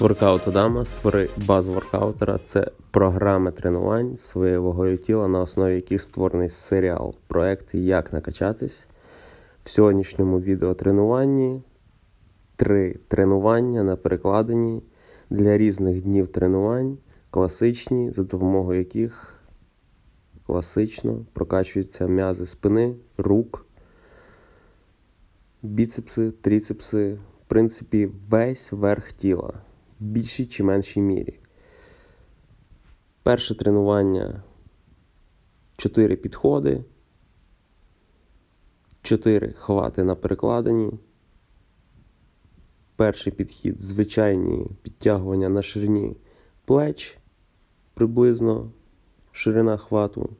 Воркаут Адама створи базу воркаутера. Це програми тренувань своєю вагою тіла, на основі яких створений серіал, проект Як накачатись. В сьогоднішньому відеотренуванні три тренування на перекладині для різних днів тренувань, класичні, за допомогою яких класично прокачуються м'язи спини, рук, біцепси, тріцепси, в принципі, весь верх тіла більшій чи меншій мірі. Перше тренування 4 підходи, 4 хвати на перекладині. Перший підхід звичайні підтягування на ширині плеч, приблизно ширина хвату.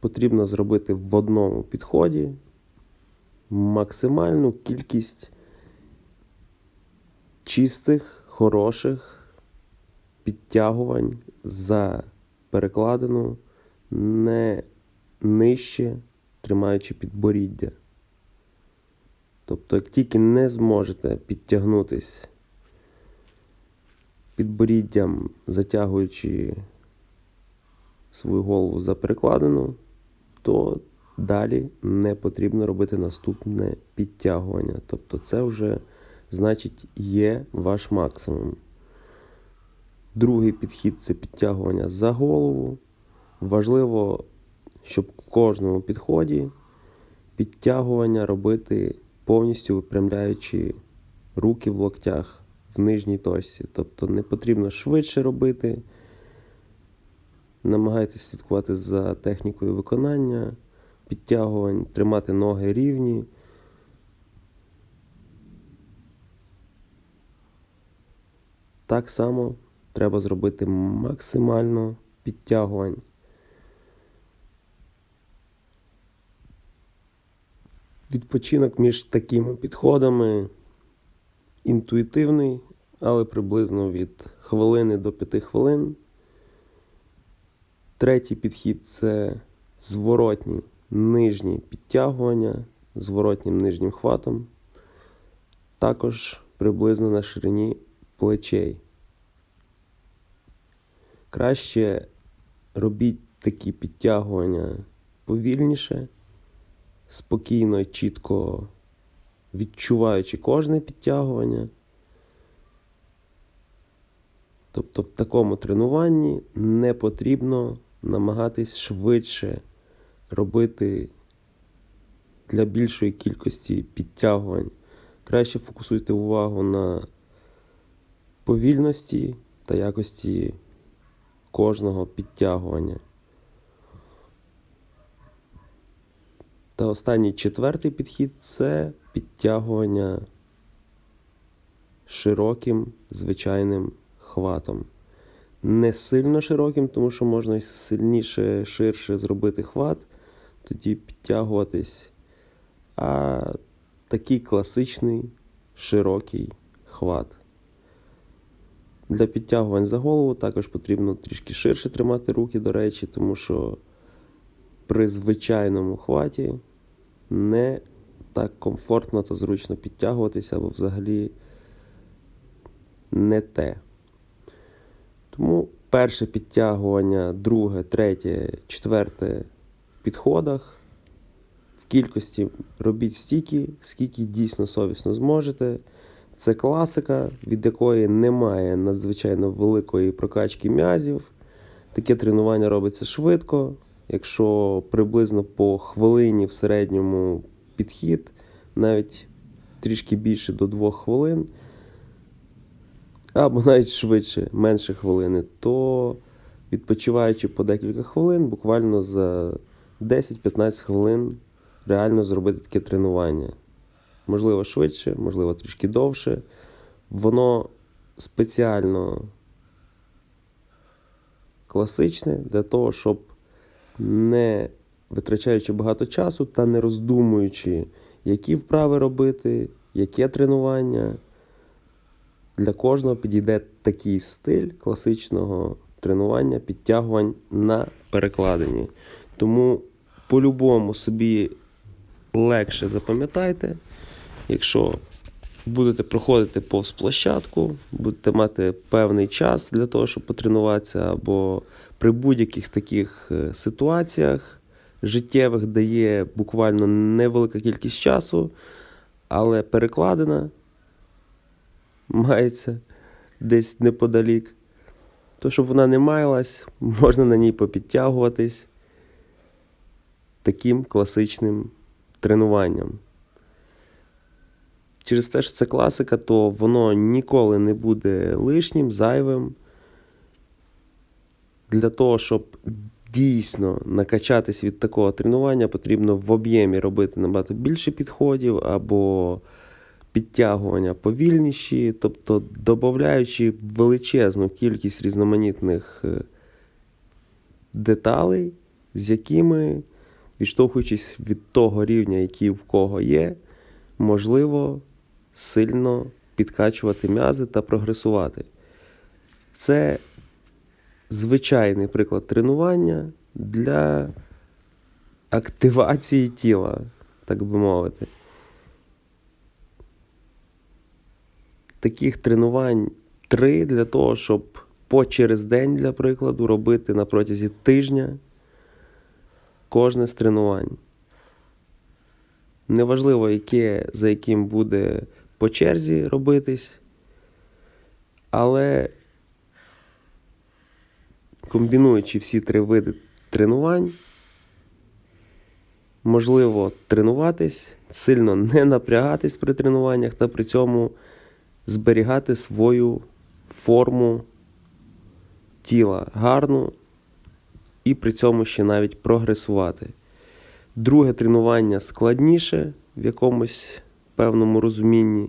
Потрібно зробити в одному підході максимальну кількість чистих, хороших підтягувань за перекладину не нижче, тримаючи підборіддя. Тобто, як тільки не зможете підтягнутись підборіддям, затягуючи свою голову за перекладину, то далі не потрібно робити наступне підтягування. Тобто це вже значить є ваш максимум. Другий підхід це підтягування за голову. Важливо, щоб в кожному підході підтягування робити повністю випрямляючи руки в локтях в нижній точці. Тобто не потрібно швидше робити. Намагайтесь слідкувати за технікою виконання, підтягувань, тримати ноги рівні. Так само треба зробити максимально підтягувань. Відпочинок між такими підходами інтуїтивний, але приблизно від хвилини до 5 хвилин. Третій підхід це зворотні нижні підтягування зворотнім нижнім хватом. Також приблизно на ширині плечей. Краще робіть такі підтягування повільніше, спокійно і чітко відчуваючи кожне підтягування. Тобто в такому тренуванні не потрібно намагатись швидше робити для більшої кількості підтягувань. Краще фокусуйте увагу на повільності та якості кожного підтягування. Та останній четвертий підхід це підтягування широким звичайним хватом. Не сильно широким, тому що можна сильніше, ширше зробити хват, тоді підтягуватись. А такий класичний широкий хват. Для підтягувань за голову також потрібно трішки ширше тримати руки, до речі, тому що при звичайному хваті не так комфортно та зручно підтягуватися, або взагалі не те. Тому перше підтягування, друге, третє, четверте в підходах. В кількості робіть стільки, скільки дійсно совісно зможете. Це класика, від якої немає надзвичайно великої прокачки м'язів. Таке тренування робиться швидко. Якщо приблизно по хвилині в середньому підхід, навіть трішки більше до 2 хвилин, або навіть швидше, менше хвилини, то відпочиваючи по декілька хвилин, буквально за 10-15 хвилин реально зробити таке тренування. Можливо, швидше, можливо, трішки довше. Воно спеціально класичне для того, щоб не витрачаючи багато часу та не роздумуючи, які вправи робити, яке тренування. Для кожного підійде такий стиль класичного тренування, підтягувань на перекладині. Тому по-любому собі легше запам'ятайте, якщо будете проходити повз площадку, будете мати певний час для того, щоб потренуватися, або при будь-яких таких е, ситуаціях життєвих дає буквально невелика кількість часу, але перекладина мається десь неподалік. То, щоб вона не маялась, можна на ній попідтягуватись таким класичним тренуванням. Через те, що це класика, то воно ніколи не буде лишнім, зайвим. Для того, щоб дійсно накачатись від такого тренування, потрібно в об'ємі робити набагато більше підходів або підтягування повільніші, тобто додаючи величезну кількість різноманітних е, деталей, з якими, відштовхуючись від того рівня, який в кого є, можливо сильно підкачувати м'язи та прогресувати. Це звичайний приклад тренування для активації тіла, так би мовити. Таких тренувань три для того, щоб по через день, для прикладу, робити на протязі тижня кожне з тренувань. Неважливо, яке, за яким буде по черзі робитись, але комбінуючи всі три види тренувань, можливо тренуватись, сильно не напрягатись при тренуваннях та при цьому зберігати свою форму тіла гарну і при цьому ще навіть прогресувати. Друге тренування складніше в якомусь певному розумінні,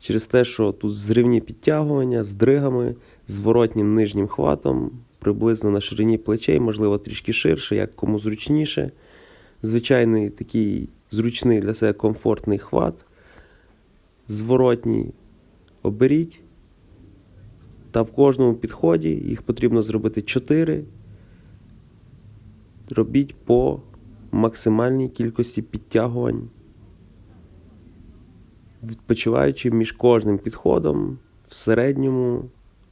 через те, що тут зривні підтягування з дригами, зворотнім нижнім хватом, приблизно на ширині плечей, можливо, трішки ширше, як кому зручніше. Звичайний такий зручний для себе комфортний хват, зворотній оберіть. Та в кожному підході їх потрібно зробити 4. Робіть по максимальній кількості підтягувань, відпочиваючи між кожним підходом в середньому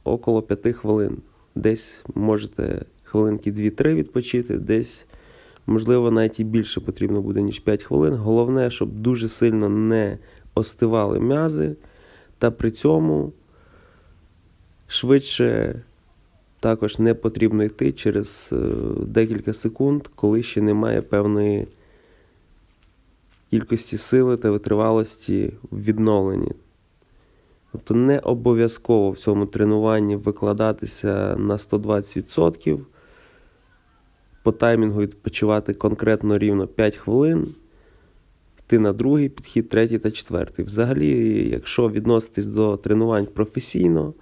около 5 хвилин. Десь можете хвилинки 2-3 відпочити, десь, можливо, навіть і більше потрібно буде, ніж 5 хвилин. Головне, щоб дуже сильно не остивали м'язи, та при цьому швидше також не потрібно йти через е, декілька секунд, коли ще немає певної кількості сили та витривалості в відновленні. Тобто не обов'язково в цьому тренуванні викладатися на 120%, по таймінгу відпочивати конкретно рівно 5 хвилин, йти на другий підхід, третій та четвертий. Взагалі, якщо відноситись до тренувань професійно,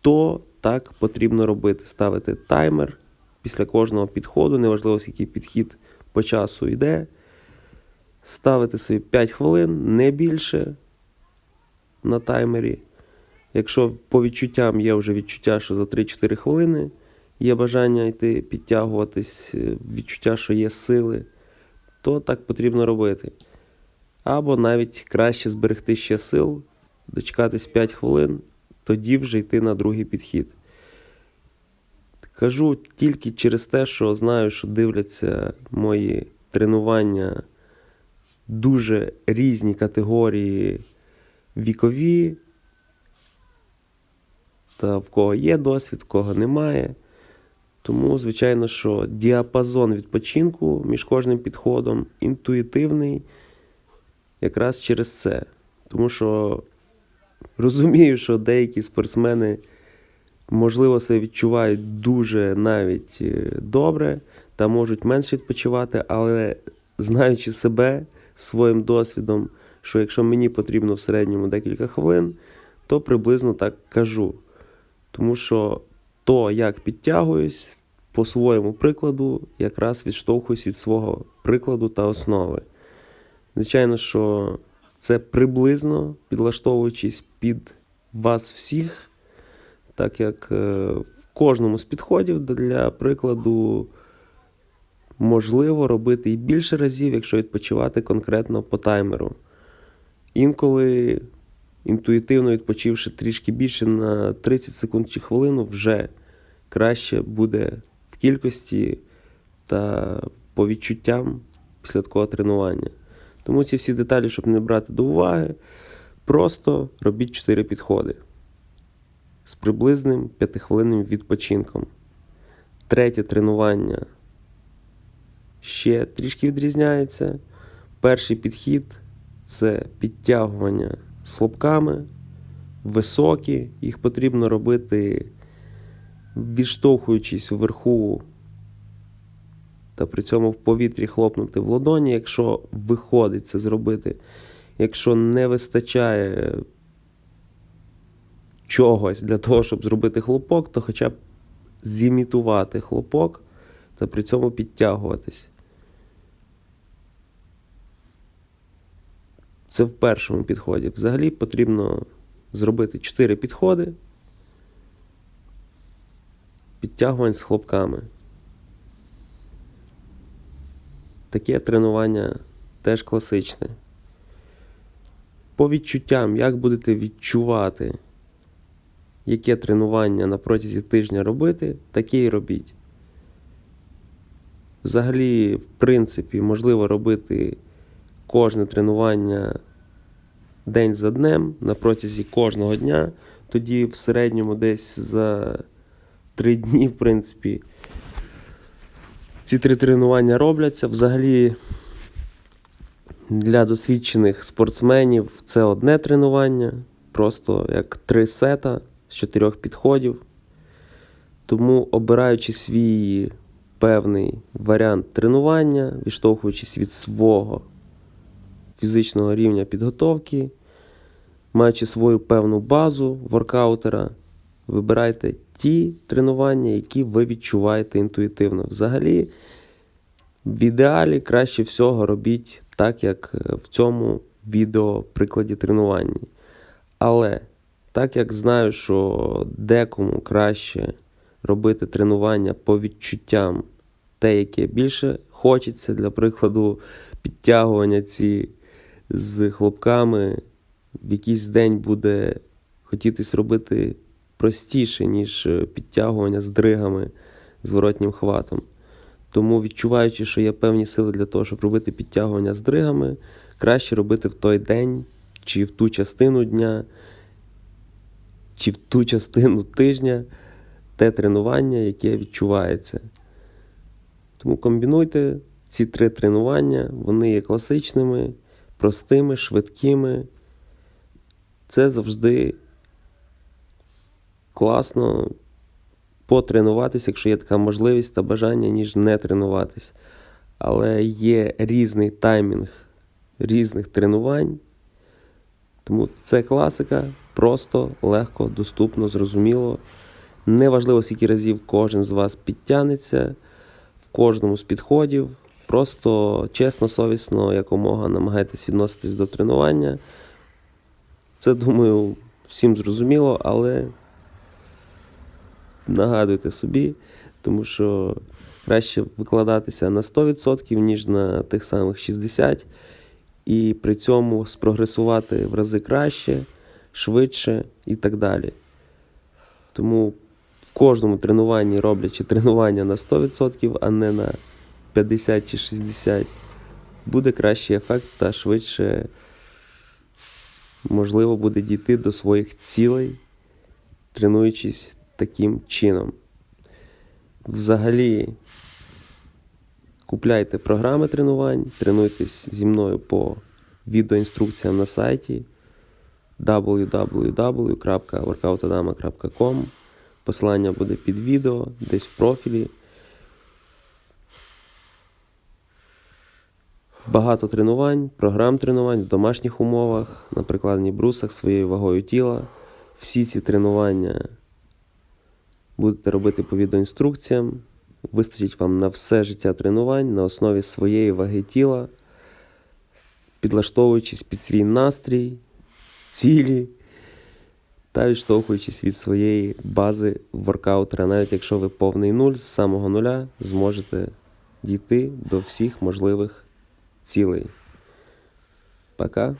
то так потрібно робити. Ставити таймер після кожного підходу, неважливо, який підхід по часу йде. Ставити собі 5 хвилин, не більше на таймері. Якщо по відчуттям є вже відчуття, що за 3-4 хвилини є бажання йти підтягуватись, е, відчуття, що є сили, то так потрібно робити. Або навіть краще зберегти ще сил, дочекатись 5 хвилин, тоді вже йти на другий підхід. Кажу тільки через те, що знаю, що дивляться мої тренування дуже різні категорії вікові, та в кого є досвід, в кого немає. Тому, звичайно, що діапазон відпочинку між кожним підходом інтуїтивний якраз через це. Тому що розумію, що деякі спортсмени, можливо, себе відчувають дуже навіть е, добре та можуть менше відпочивати, але знаючи себе своїм досвідом, що якщо мені потрібно в середньому декілька хвилин, то приблизно так кажу. Тому що то, як підтягуюсь, по своєму прикладу, якраз відштовхуюсь від свого прикладу та основи. Звичайно, що це приблизно підлаштовуючись під вас всіх, так як е, в кожному з підходів для прикладу можливо робити і більше разів, якщо відпочивати конкретно по таймеру. Інколи інтуїтивно відпочивши трішки більше на 30 секунд чи хвилину, вже краще буде в кількості та по відчуттям після такого тренування. Тому ці всі деталі, щоб не брати до уваги, просто робіть 4 підходи з приблизним 5-хвилинним відпочинком. Третє тренування ще трішки відрізняється. Перший підхід це підтягування з високі. Їх потрібно робити, відштовхуючись вверху та при цьому в повітрі хлопнути в ладоні, якщо виходить це зробити. Якщо не вистачає чогось для того, щоб зробити хлопок, то хоча б зімітувати хлопок та при цьому підтягуватись. Це в першому підході. Взагалі потрібно зробити 4 підходи підтягувань з хлопками. Таке тренування теж класичне. По відчуттям, як будете відчувати, яке тренування на протязі тижня робити, таке і робіть. Взагалі, в принципі, можливо робити кожне тренування день за днем на протязі кожного дня. Тоді в середньому десь за 3 дні, в принципі, ці три тренування робляться. Взагалі, для досвідчених спортсменів це одне тренування, просто як три сета з чотирьох підходів. Тому, обираючи свій певний варіант тренування, відштовхуючись від свого фізичного рівня підготовки, маючи свою певну базу воркаутера, вибирайте ті тренування, які ви відчуваєте інтуїтивно. Взагалі, в ідеалі краще всього робіть так, як в цьому відео прикладі тренування. Але так як знаю, що декому краще робити тренування по відчуттям, те, яке більше хочеться, для прикладу, підтягування ці з хлопками, в якийсь день буде хотітись робити простіше, ніж підтягування з дригами, зворотнім хватом. Тому, відчуваючи, що є певні сили для того, щоб робити підтягування з дригами, краще робити в той день, чи в ту частину дня, чи в ту частину тижня те тренування, яке відчувається. Тому комбінуйте ці три тренування, вони є класичними, простими, швидкими. Це завжди класно потренуватися, якщо є така можливість та бажання, ніж не тренуватись. Але є різний таймінг різних тренувань. Тому це класика, просто, легко, доступно, зрозуміло. Неважливо, скільки разів кожен з вас підтягнеться в кожному з підходів. Просто чесно, совісно, якомога намагайтесь відноситись до тренування. Це, думаю, всім зрозуміло, але нагадуйте собі, тому що краще викладатися на 100%, ніж на тих самих 60%, і при цьому спрогресувати в рази краще, швидше і так далі. Тому в кожному тренуванні роблячи тренування на 100%, а не на 50 чи 60, буде кращий ефект та швидше можливо буде дійти до своїх цілей, тренуючись таким чином. Взагалі, купляйте програми тренувань, тренуйтесь зі мною по відеоінструкціям на сайті www.workoutadama.com. Посилання буде під відео, десь в профілі. Багато тренувань, програм тренувань в домашніх умовах, на прикладних брусах своєю вагою тіла. Всі ці тренування будете робити по відеоінструкціям. Вистачить вам на все життя тренувань на основі своєї ваги тіла, підлаштовуючись під свій настрій, цілі та відштовхуючись від своєї бази воркаутера. Навіть якщо ви повний нуль, з самого нуля зможете дійти до всіх можливих цілей. Пока.